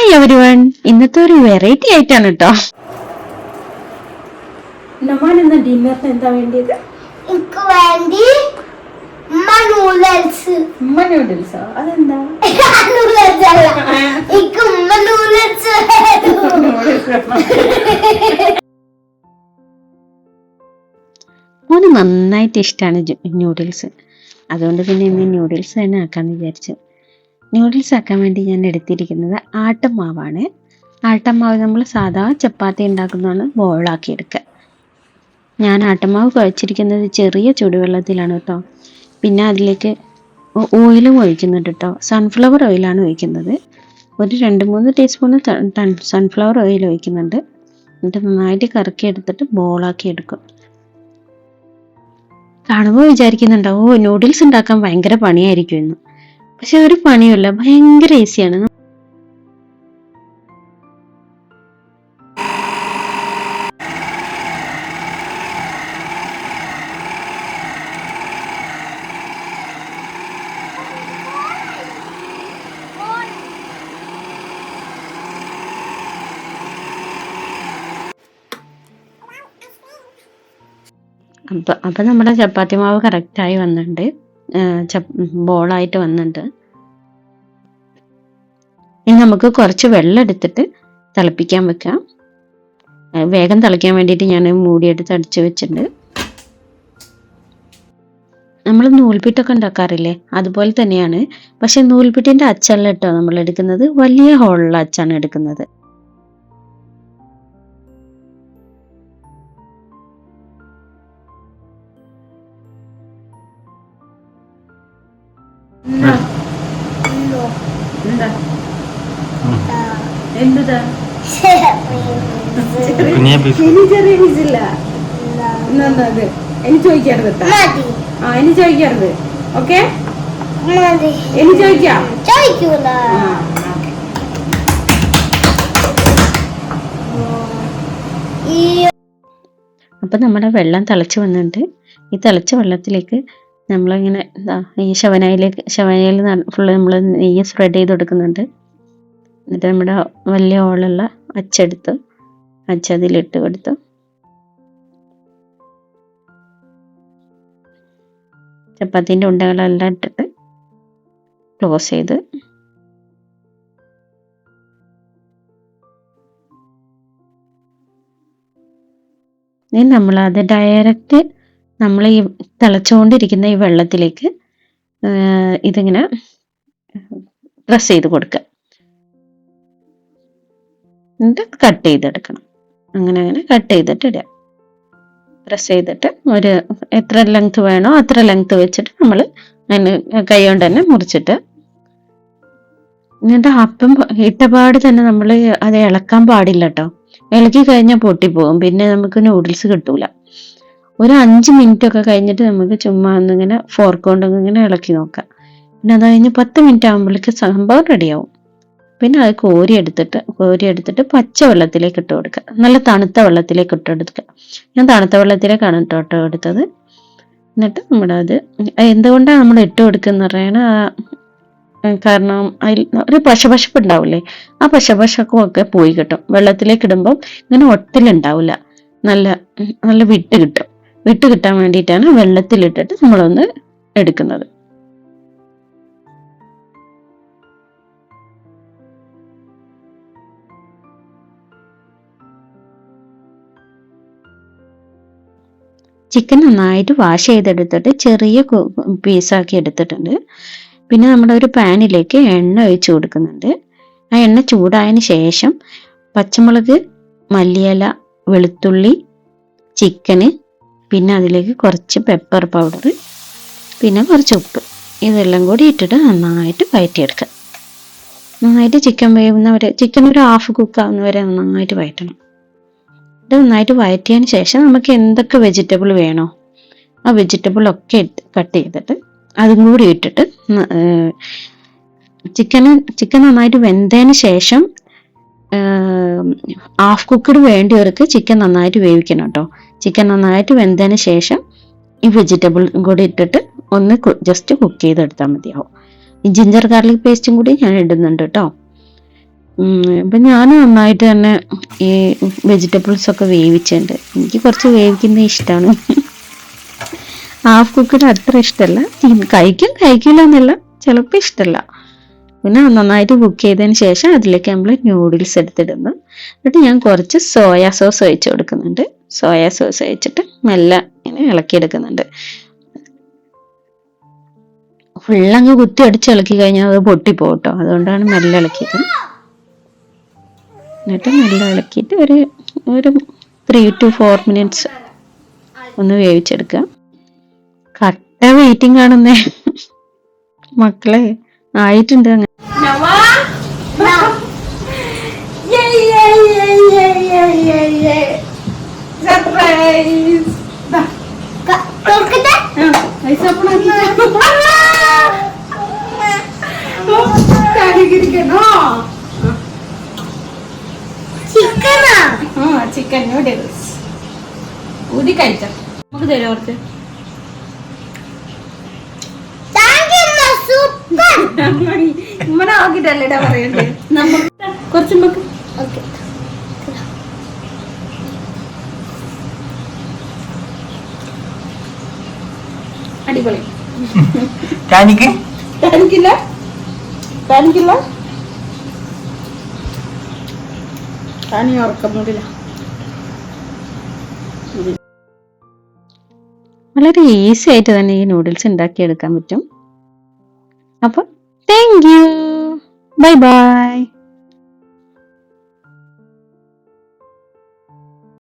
Hi every one ഇന്നത്തെ ഒരു variety ആയിട്ടാണ് കേട്ടോ ഡിന്നറിന് എന്താ വേണ്ടിയത്? എനിക്ക് വേണ്ടി ഉമ്മ നൂഡിൽസ് ഉമ്മ നൂഡിൽസോ അതെന്താ? നൂഡിൽസ് അല്ല. എനിക്ക് ഉമ്മ നൂഡിൽസ് മോന് നന്നായിട്ട് ഇഷ്ടമാണ് ന്യൂഡിൽസ് അതുകൊണ്ട് പിന്നെ ഇന്ന് ന്യൂഡിൽസ് തന്നെ ആക്കാന്ന് വിചാരിച്ചു. ന്യൂഡിൽസ് ആക്കാൻ വേണ്ടി ഞാൻ എടുത്തിരിക്കുന്നത് ആട്ടമാവാണ്. ആട്ടമാവ് നമ്മൾ സാധാ ചപ്പാത്തി ഉണ്ടാക്കുന്നതാണ് ബോളാക്കി എടുക്കുക ഞാൻ ആട്ടമാവ് കുഴച്ചിരിക്കുന്നത് ചെറിയ ചൂടുവെള്ളത്തിലാണ് കേട്ടോ. പിന്നെ അതിലേക്ക് ഓയിലും ഒഴിക്കുന്നുണ്ട് കേട്ടോ. സൺഫ്ലവർ ഓയിലാണ് ഒഴിക്കുന്നത്. ഒരു രണ്ട് മൂന്ന് ടീസ്പൂൺ സൺഫ്ലവർ ഓയിൽ ഒഴിക്കുന്നുണ്ട്. എന്നിട്ട് നന്നായിട്ട് കറക്കി എടുത്തിട്ട് ബോളാക്കി എടുക്കും. കാണുമ്പോൾ വിചാരിക്കുന്നുണ്ടോ ഓ നൂഡിൽസ് ഉണ്ടാക്കാൻ ഭയങ്കര പണിയായിരിക്കും പക്ഷെ ഒരു പണിയുമില്ല. ഭയങ്കര ഈസിയാണ് അപ്പം അപ്പം നമ്മുടെ ചപ്പാത്തി മാവ് കറക്റ്റായി വന്നിട്ടുണ്ട്. ബോളായിട്ട് വന്നിട്ട്. ഇനി നമുക്ക് കുറച്ച് വെള്ളം എടുത്തിട്ട് തിളപ്പിക്കാൻ വെക്കാം. വേഗം തിളയ്ക്കാൻ വേണ്ടിയിട്ട് ഞാൻ മൂടിയെടുത്ത് അടിച്ച് വെച്ചിട്ടുണ്ട്. നമ്മൾ നൂൽപ്പിട്ടൊക്കെ ഉണ്ടാക്കാറില്ലേ? അതുപോലെ തന്നെയാണ്. പക്ഷെ നൂൽപ്പിട്ടിന്റെ അച്ചല്ല കേട്ടോ നമ്മൾ എടുക്കുന്നത്? വലിയ ഹോളുള്ള അച്ചാണ് എടുക്കുന്നത്. എന്തുതാ ചെറിയ ഇനി ചോദിക്കരുത് ട്ടാ. ആ ഇനി ചോദിക്കരുത് ഓക്കെ? മതി. ഇനി ചോദിക്കാം? ചോദിക്കൂല. ആ, okay. ഈ അപ്പൊ നമ്മുടെ വെള്ളം തിളച്ച് വന്നിട്ടുണ്ട്. ഈ തിളച്ച വെള്ളത്തിലേക്ക് നമ്മളിങ്ങനെ ഈ ശവനായിലേക്ക് ശവനായിൽ ഫുള്ള് നമ്മൾ നെയ്യ് സ്പ്രെഡ് ചെയ്ത് കൊടുക്കുന്നുണ്ട്. എന്നിട്ട് നമ്മുടെ വലിയ ഓളുള്ള അച്ചെടുത്ത് അച്ചതിലിട്ട് കൊടുത്തു. ചപ്പാത്തിന്റെ ഉണ്ടകളെല്ലാം ഇട്ടിട്ട് ക്ലോസ് ചെയ്ത്. ഇനി നമ്മൾ അത് ഡയറക്റ്റ് നമ്മൾ ഈ തിളച്ചുകൊണ്ടിരിക്കുന്ന ഈ വെള്ളത്തിലേക്ക് ഇതിങ്ങനെ പ്രസ് ചെയ്ത് കൊടുക്കുക. എന്നിട്ട് കട്ട് ചെയ്തെടുക്കണം. അങ്ങനെ അങ്ങനെ കട്ട് ചെയ്തിട്ട് ഇടുക. പ്രസ് ചെയ്തിട്ട് ഒരു എത്ര ലെങ്ത് വേണോ അത്ര ലെങ്ത് വെച്ചിട്ട് നമ്മൾ അതിന് കൈ കൊണ്ട് തന്നെ മുറിച്ചിട്ട് എന്നിട്ട് അപ്പം ഇട്ടപാട് തന്നെ നമ്മൾ അത് ഇളക്കാൻ പാടില്ല കേട്ടോ ഇളക്കി കഴിഞ്ഞാൽ പൊട്ടിപ്പോകും പിന്നെ നമുക്ക് നൂഡിൽസ് കിട്ടൂല. ഒരു അഞ്ച് മിനിറ്റ് ഒക്കെ കഴിഞ്ഞിട്ട് നമുക്ക് ചുമ്മാ ഒന്നിങ്ങനെ ഫോർക്ക് കൊണ്ട് ഇങ്ങനെ ഇളക്കി നോക്കാം. പിന്നെ അത് കഴിഞ്ഞ് പത്ത് മിനിറ്റ് ആകുമ്പോഴേക്ക് സംഭവം റെഡിയാവും. പിന്നെ അത് കോരി എടുത്തിട്ട് കോരി എടുത്തിട്ട് പച്ച വെള്ളത്തിലേക്ക് ഇട്ട് കൊടുക്കുക. നല്ല തണുത്ത വെള്ളത്തിലേക്ക് ഇട്ട് കൊടുക്കുക. ഞാൻ തണുത്ത വെള്ളത്തിലേക്കാണ് കേട്ടോ ഇട്ട് കൊടുത്തത്. എന്നിട്ട് നമ്മുടെ അത് എന്തുകൊണ്ടാണ് നമ്മൾ ഇട്ട് കൊടുക്കുന്നത് പറയണ കാരണം അതിൽ ഒരു പശപശപ്പ് ഉണ്ടാവില്ലേ ആ പശപശക്കും ഒക്കെ പോയി കിട്ടും. വെള്ളത്തിലേക്ക് ഇടുമ്പം ഇങ്ങനെ ഒട്ടലുണ്ടാവില്ല. നല്ല നല്ല വിട്ട് കിട്ടും. വിട്ട് കിട്ടാൻ വേണ്ടിയിട്ടാണ് വെള്ളത്തിലിട്ടിട്ട് നമ്മളൊന്ന് എടുക്കുന്നത്. ചിക്കൻ നന്നായിട്ട് വാഷ് ചെയ്തെടുത്തിട്ട് ചെറിയ പീസാക്കി എടുത്തിട്ടുണ്ട്. പിന്നെ നമ്മുടെ ഒരു പാനിലേക്ക് എണ്ണ ഒഴിച്ച് കൊടുക്കുന്നുണ്ട്. ആ എണ്ണ ചൂടായതിന് ശേഷം പച്ചമുളക് മല്ലിയില വെളുത്തുള്ളി ചിക്കന് പിന്നെ അതിലേക്ക് കുറച്ച് പെപ്പർ പൗഡർ പിന്നെ കുറച്ച് ഉപ്പ്. ഇതെല്ലാം കൂടി ഇട്ടിട്ട് നന്നായിട്ട് വയറ്റിയെടുക്കുക. നന്നായിട്ട് ചിക്കൻ വേവുന്ന വരെ ചിക്കൻ ഒരു ഹാഫ് കുക്ക് ആവുന്ന വരെ നന്നായിട്ട് വയറ്റണം. ഇത് നന്നായിട്ട് വയറ്റിയതിന് ശേഷം നമുക്ക് എന്തൊക്കെ വെജിറ്റബിൾ വേണോ ആ വെജിറ്റബിൾ ഒക്കെ ഇട്ട് കട്ട് ചെയ്തിട്ട് അതും കൂടി ഇട്ടിട്ട് ചിക്കന് ചിക്കൻ നന്നായിട്ട് വെന്തതിന് ശേഷം ഹാഫ് കുക്കഡ് വേണ്ടിയവർക്ക് ചിക്കൻ നന്നായിട്ട് വേവിക്കണം കേട്ടോ. ചിക്കൻ നന്നായിട്ട് വെന്തതിന് ശേഷം ഈ വെജിറ്റബിൾ കൂടി ഇട്ടിട്ട് ഒന്ന് ജസ്റ്റ് കുക്ക് ചെയ്തെടുത്താൽ മതിയാവും. ഈ ജിഞ്ചർ ഗാർലിക് പേസ്റ്റും കൂടി ഞാൻ ഇടുന്നുണ്ട് കേട്ടോ. ഇപ്പൊ ഞാൻ നന്നായിട്ട് തന്നെ ഈ വെജിറ്റബിൾസ് ഒക്കെ വേവിച്ചിട്ടുണ്ട് എനിക്ക് കുറച്ച് വേവിക്കുന്നത് ഇഷ്ടമാണ് ഹാഫ് കുക്കിഡ് അത്ര ഇഷ്ടമല്ല കഴിക്കും കഴിക്കില്ല എന്നല്ല. ചിലപ്പോൾ ഇഷ്ടമല്ല പിന്നെ നന്നായിട്ട് കുക്ക് ചെയ്തതിന് ശേഷം അതിലേക്ക് നമ്മൾ ന്യൂഡിൽസ് എടുത്തിടുന്നു. എന്നിട്ട് ഞാൻ കുറച്ച് സോയ സോസ് ഒഴിച്ചു കൊടുക്കുന്നുണ്ട്. സോയ സോസ് ഒഴിച്ചിട്ട് മെല്ലെ ഇങ്ങനെ ഇളക്കിയെടുക്കുന്നുണ്ട്. ഫുള്ളങ്ങ് കുത്തി അടിച്ച് ഇളക്കി കഴിഞ്ഞാൽ അത് പൊട്ടിപ്പോട്ടോ. അതുകൊണ്ടാണ് മെല്ലെ ഇളക്കിയത്. എന്നിട്ട് മെല്ലെ ഇളക്കിയിട്ട് ഒരു ഒരു ത്രീ ടു ഫോർ മിനിറ്റ്സ് ഒന്ന് വേവിച്ചെടുക്കുക. കട്ട വെയിറ്റിംഗ് ആണെന്നേ. മക്കളെ ആയിട്ടുണ്ട് അങ്ങനെ സർപ്രൈസ് തുറക്കട്ടെ ഇരിക്കണോ ചിക്കനാ ആ? ചിക്കൻ നൂഡിൽസ് ഊതി കഴിച്ച. നമുക്ക് തരുമോ കുറച്ച് ഇമ്മനെ ആക്കിട്ടല്ലേടാ പറയണ്ടേ? നമുക്ക് കുറച്ച് നമുക്ക് ഓക്കെ. അടിപൊളി. കാണിക്ക് കാണിക്കില്ല കാണിക്കില്ല കാണി ഉറക്കം മൂടില്ല വളരെ ഈസി ആയിട്ട് തന്നെ ഈ നൂഡിൽസ് ഉണ്ടാക്കിയെടുക്കാൻ പറ്റും. അപ്പം Thank you. Bye bye.